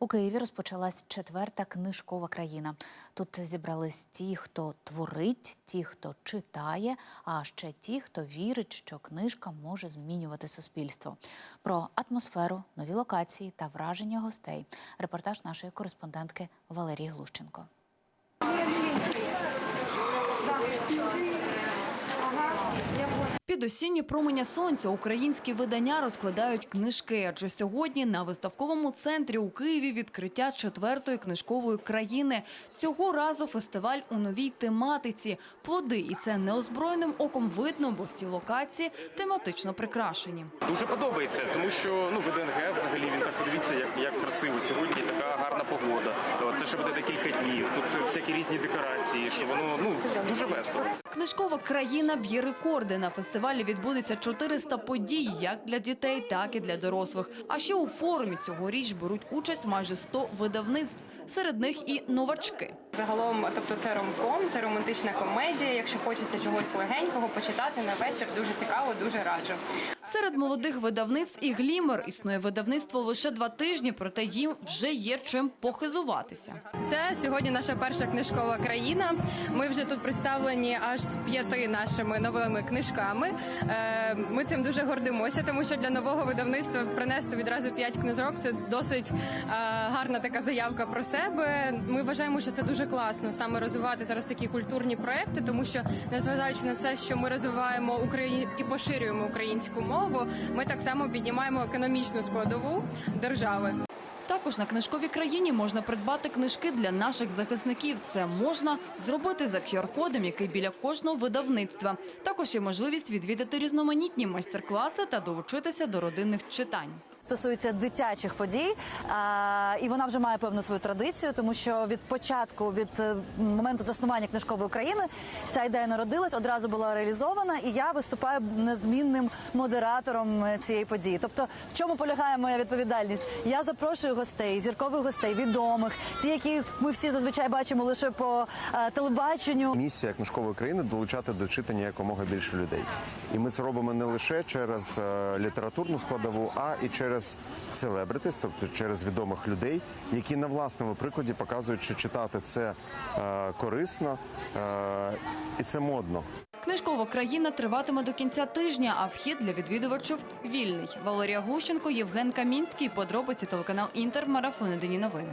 У Києві розпочалась четверта книжкова країна. Тут зібрались ті, хто творить, ті, хто читає, а ще ті, хто вірить, що книжка може змінювати суспільство. Про атмосферу, нові локації та враження гостей. Репортаж нашої кореспондентки Валерії Глущенко. Під осінні променя сонця українські видання розкладають книжки. Адже сьогодні на виставковому центрі у Києві відкриття четвертої книжкової країни. Цього разу фестиваль у новій тематиці. Плоди, і це неозброєним оком видно, бо всі локації тематично прикрашені. Дуже подобається, тому що ну ВДНГ взагалі він так подивіться, як, як красиво сьогодні. Така гарна погода. Це ще буде декілька днів. Тут всякі різні декорації, що воно ну дуже весело. Книжкова країна б'є рекорди. На фестивалі відбудеться 400 подій, як для дітей, так і для дорослих. А ще у форумі цьогоріч беруть участь майже 100 видавництв. Серед них і новачки. Загалом, тобто це ромком, це романтична комедія. Якщо хочеться чогось легенького почитати на вечір, дуже цікаво, дуже раджу. Серед молодих видавництв і глімер існує видавництво лише два тижні, проте їм вже є чим похизуватися. Це сьогодні наша перша книжкова країна. Ми вже тут представлені аж з п'яти нашими новими книжками. Е, Ми цим дуже гордимося, тому що для нового видавництва принести відразу п'ять книжок це досить е, гарна така заявка про себе. Ми вважаємо, що це дуже класно саме розвивати зараз такі культурні проекти, тому що незважаючи на це, що ми розвиваємо Україну і поширюємо українську мову, ми так само піднімаємо економічну складову держави. Також на книжковій країні можна придбати книжки для наших захисників. Це можна зробити за QR-кодом, який біля кожного видавництва. Також є можливість відвідати різноманітні майстер-класи та долучитися до родинних читань. Стосується дитячих подій, і вона вже має певну свою традицію, тому що від початку, від е, моменту заснування книжкової України, ця ідея народилась, одразу була реалізована, і я виступаю незмінним модератором е, цієї події. Тобто, в чому полягає моя відповідальність? Я запрошую гостей, зіркових гостей, відомих, ті, які ми всі зазвичай бачимо лише по е, телебаченню. Місія книжкової країни долучати до читання якомога більше людей. І ми це робимо не лише через літературну складову, а і через селебритис, тобто через відомих людей, які на власному прикладі показують, що читати це е, корисно е, і це модно. Книжкова країна триватиме до кінця тижня, а вхід для відвідувачів вільний. Валерія Глущенко, Євген Камінський. Подробиці телеканал Інтер. Марафон Єдині новини.